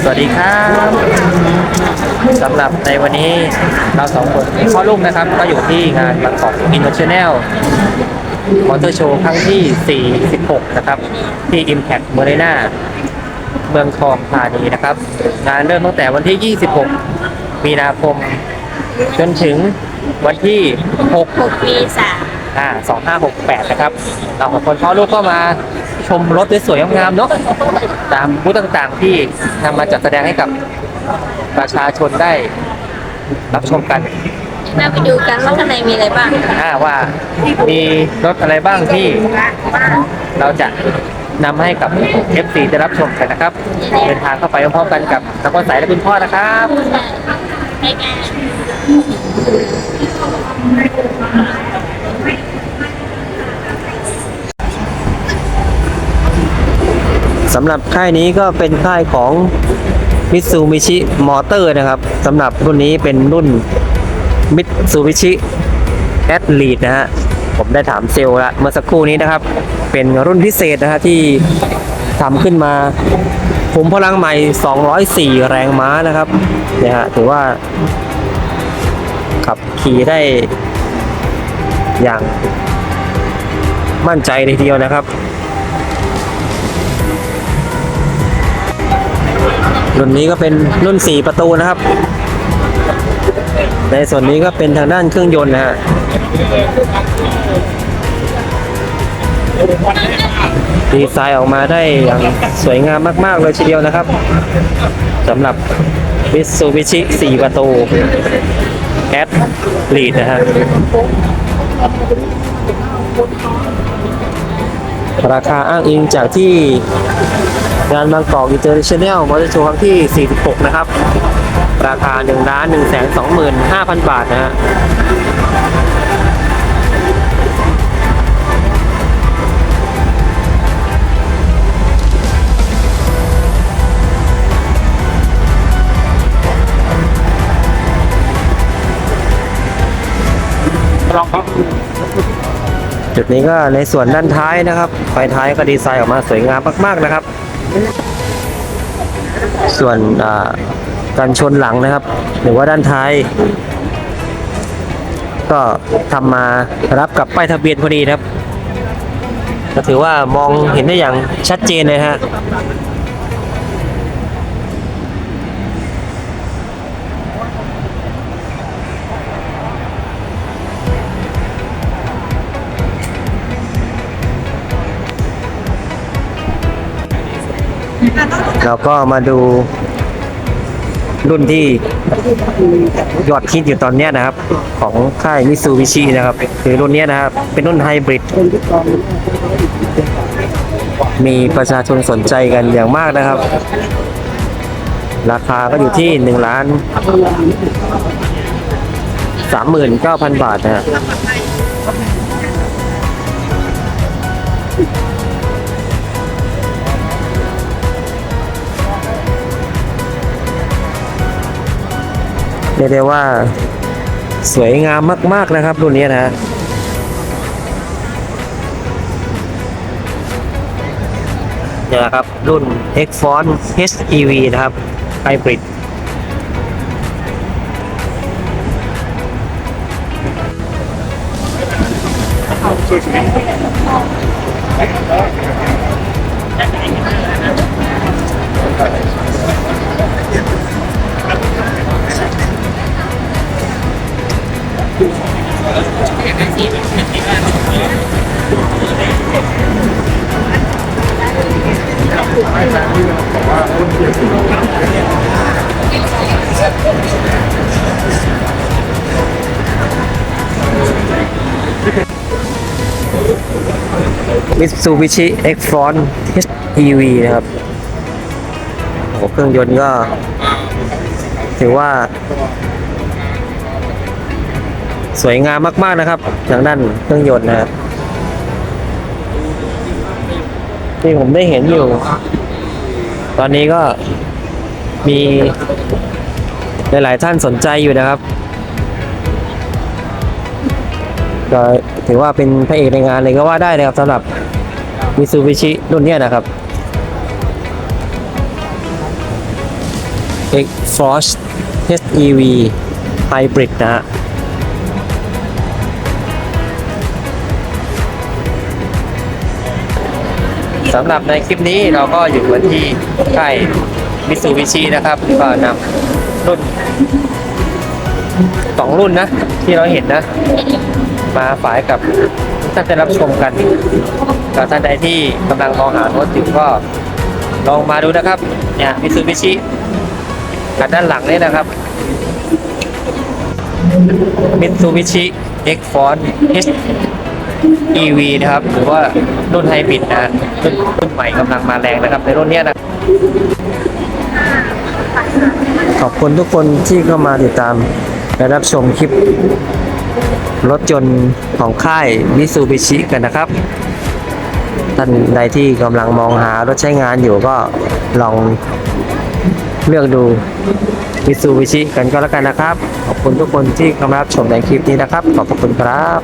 สวัสดีครับสำหรับในวันนี้เราสองคนพ่อลูกนะครับ ก็อยู่ที่งานบางกอกอินเตอร์เนแนลมอเตอร์โชว์ครั้งที่ 46 นะครับ ที่ Impact m a r e n a เมืองทองธานีนะครับ งานเริ่มตั้งแต่วันที่ 26 มีนาคม จนถึงวันที่ 6 6เมษา อ่าสองห้าหกแปดนะครับเราของคนพ่อลูกก็มาชมรถสวยๆงามๆเนาะตามบูธต่างๆที่นำมาจัดแสดงให้กับประชาชนได้รับชมกันเราไปดูกันว่าข้างในมีอะไรบ้างอ่าว่ามีรถอะไรบ้างที่เราจะนำให้กับ FC ได้รับชมกันนะครับ เดินทางเข้าไปพร้อมๆกันกับนักวสายและคุณพ่อนะครับ ไปกัน สำหรับค่ายนี้ก็เป็นค่ายของ Mitsubishi Motor นะครับสำหรับรุ่นนี้เป็นรุ่น Mitsubishi a t l e t นะฮะผมได้ถามเซลล์ละเมื่อสักครู่นี้นะครับ เป็นรุ่นพิเศษนะฮะที่ทำขึ้นมาผมพลังใหม่ 204 แรงม้านะครับเนี่ยฮะถือว่า ขับขี่ได้อย่างมั่นใจเลยทีเดียวนะครับ รุ่นนี้ก็เป็นรุ่น 4 ประตูนะครับ ในส่วนนี้ก็เป็นทางด้านเครื่องยนต์นะฮะดีไซน์ออกมาได้อย่างสวยงามมาก ๆ เลยทีเดียวนะครับสำหรับ Mitsubishi 4ประตู a t l e t นะฮะราคาอ้างอิงจากที่ งานบางกอกอินเตอร์เนชั่นแนลมอเตอร์โชว์ครั้งที่ 46 นะครับ ราคา1ล้าน1 2 5 0 0 0 บาทนะฮะจุดนี้ก็ในส่วนด้านท้ายนะครับ ไฟท้ายก็ดีไซน์ออกมาสวยงามมาก ๆ นะครับ ส่วนการชนหลังนะครับ หรือว่าด้านท้าย ก็ทำมารับกับป้ายทะเบียนพอดีครับ ก็ถือว่ามองเห็นได้อย่างชัดเจนเลยฮะ เราก็มาดูรุ่นที่ยอดคิดอยู่ตอนนี้นะครับ ของค่ายมิซูบิชินะครับ คือรุ่นนี้นะครับ เป็นรุ่นไฮบริดมีประชาชนสนใจกันอย่างมากนะครับ ราคาก็อยู่ที่หนึ่งล้านสามหมื่นเก้าพันบาทนะฮะ เรียกได้ว่าสวยงามมาก ๆนะครับรุ่นนี้นะฮะเนี่ยนะครับ รุ่น x f o n HEV นะครับไฮบริด มิตซูบิชิ x f r o n HEV นะครับโอ้เครื่องยนต์ก็ ถือว่า สวยงามมากๆนะครับทางด้านเครื่องยนต์นะครับที่ผมได้เห็นอยู่ ตอนนี้ก็มี หลายๆท่านสนใจอยู่นะครับก็ถือว่าเป็นพระเอกในงานเลยก็ว่าได้นะครับสำหรับมิซูบิชิรุ่นนี้นะครับ X Force HEV Hybrid นะฮะสำหรับในคลิปนี้เราก็อยู่กันที่ค่ายมิซูบิชินะครับก็นำ รุ่นสองรุ่นนะ ที่เราเห็นนะ มาฝายกับท่านได้รับชมกันกับท่านใดที่กำลังมองหารถอยู่ก็ลองมาดูนะครับ เนี่ยมิซูบิชิกันด้านหลังนี่นะครับมิซูบิชิ X Force EV นะครับ หรือว่ารุ่นไฮบริดนะรุ่นรุ่นใหม่กำลังมาแรงนะครับ ในรุ่นนี้นะ ขอบคุณทุกคนที่เข้ามาติดตาม และรับชมคลิปรถจนของค่ายมิซูบิชิกันนะครับ ท่านใดที่กำลังมองหารถใช้งานอยู่ก็ลองเลือกดูมิซูบิชิกันก็แล้วกันนะครับ ขอบคุณทุกคนที่เข้ามารับชมในคลิปนี้นะครับ ขอบคุณครับ